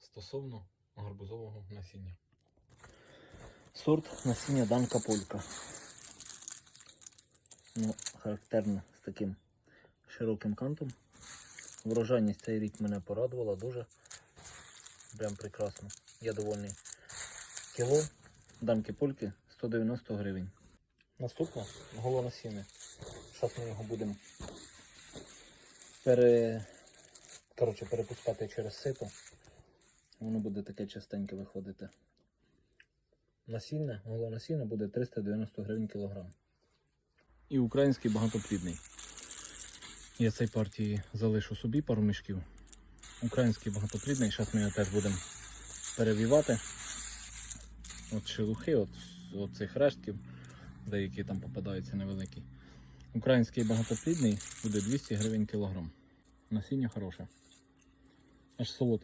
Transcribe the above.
стосовно гарбузового насіння. Сорт насіння Данка Полька. Ну, характерно з таким широким кантом. Врожайність цей рік мене порадувала дуже. Прям прекрасно. Я довольний. Кіло Данки Польки 190 гривень. Наступне голонасіння. Зараз ми його будемо пере... Коротше, перепускати через сито. Воно буде таке частеньке виходити. Насіння, голонасіння буде 390 гривень кілограм. І український багатоплідний. Я цей партії залишу собі пару мішків. Український багатоплідний, зараз ми його теж будемо перевівати. От шелухи, от, от цих рештків, деякі там попадаються невеликі. Український багатоплідний буде 200 гривень кілограм. Насіння хороше. Аж солодке.